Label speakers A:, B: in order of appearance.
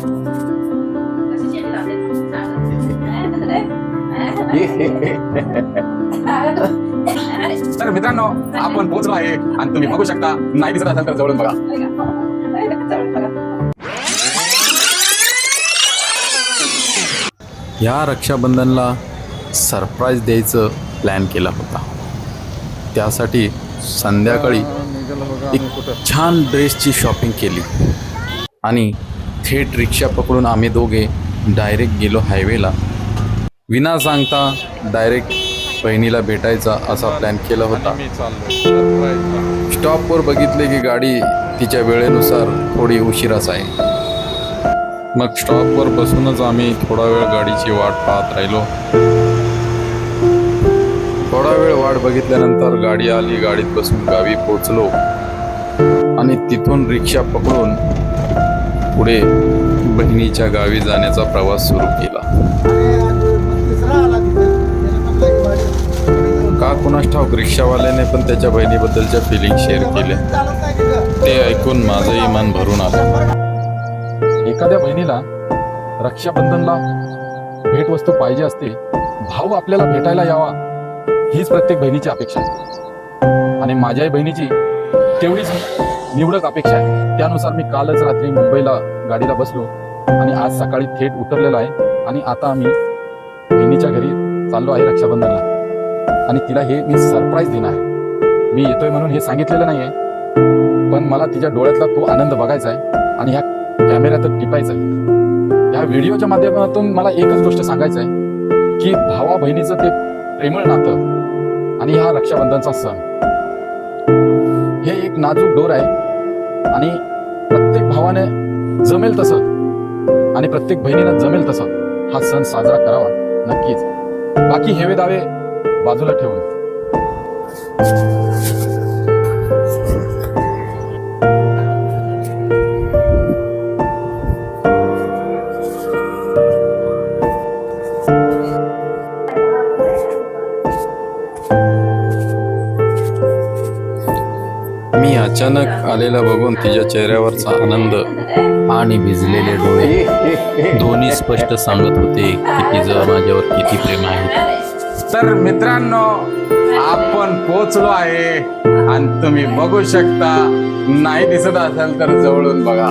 A: तर मित्रांनो आपण पोहोचलो आहे आणि तुम्ही बघू शकता नाही दिसत असाल तर जवळून बघा.
B: या रक्षाबंधनला सरप्राईज द्यायचं प्लॅन केला होता. त्यासाठी संध्याकाळी एक छान ड्रेसची शॉपिंग केली. आणि थेट रिक्षा पकडून आम्ही दोघे डायरेक्ट गेलो हायवेला विना सांगता डायरेक्ट बहिणीला भेटायचा असा प्लॅन केला होता. स्टॉपवर बघितले की गाडी तिच्या वेळेनुसार थोडी उशिराच आहे. मग स्टॉपवर बसूनच आम्ही थोडा वेळ गाडीची वाट पाहत राहिलो. थोडा वेळ वाट बघितल्यानंतर गाडी आली गाडीत बसून गावी पोचलो आणि तिथून रिक्षा पकडून पुढे बहिणीच्या गावी जाण्याचा प्रवास सुरू केला. का कुणास ठाऊक रिक्षावाल्याने पण त्याच्या बहिणीबद्दलच्या फिलिंग शेअर केल्या. ते ऐकून माझंही मन भरून आलं.
A: एखाद्या बहिणीला रक्षाबंधनला भेटवस्तू पाहिजे असते भाऊ आपल्याला भेटायला यावा हीच प्रत्येक बहिणीची अपेक्षा आहे. आणि माझ्याही बहिणीची तेवढीच निवडक अपेक्षा आहे. त्यानुसार मी कालच रात्री मुंबईला गाडीला बसलो आणि आज सकाळी थेट उतरलेलो आहे आणि आता आम्ही बहिणीच्या घरी चाललो आहे रक्षाबंधनला. आणि तिला हे मी सरप्राईज देणार आहे. मी येतोय म्हणून हे सांगितलेलं नाही आहे पण मला तिच्या डोळ्यातला तो आनंद बघायचा आहे आणि ह्या कॅमेऱ्यात टिपायचं आहे. ह्या व्हिडिओच्या माध्यमातून मला एकच गोष्ट सांगायचं आहे की भावा बहिणीचं ते प्रेमळ नातं आणि हा रक्षाबंधनचा सण. नाजूक डोर आहे. आणि प्रत्येक भावाने जमेल तसं आणि प्रत्येक बहिणीनं जमेल तसं हा सण साजरा करावा नक्कीच. बाकी हेवे दावे बाजूला ठेवून.
B: मी अचानक आलेला बघून तिच्या चेहऱ्यावरचा आनंद आणि भिजलेले डोळे दोन्ही स्पष्ट सांगत होते की तिचं माझ्यावर किती प्रेम आहे.
A: तर मित्रांनो आपण पोचलो आहे आणि तुम्ही बघू शकता नाही दिसत असेल तर जवळून बघा.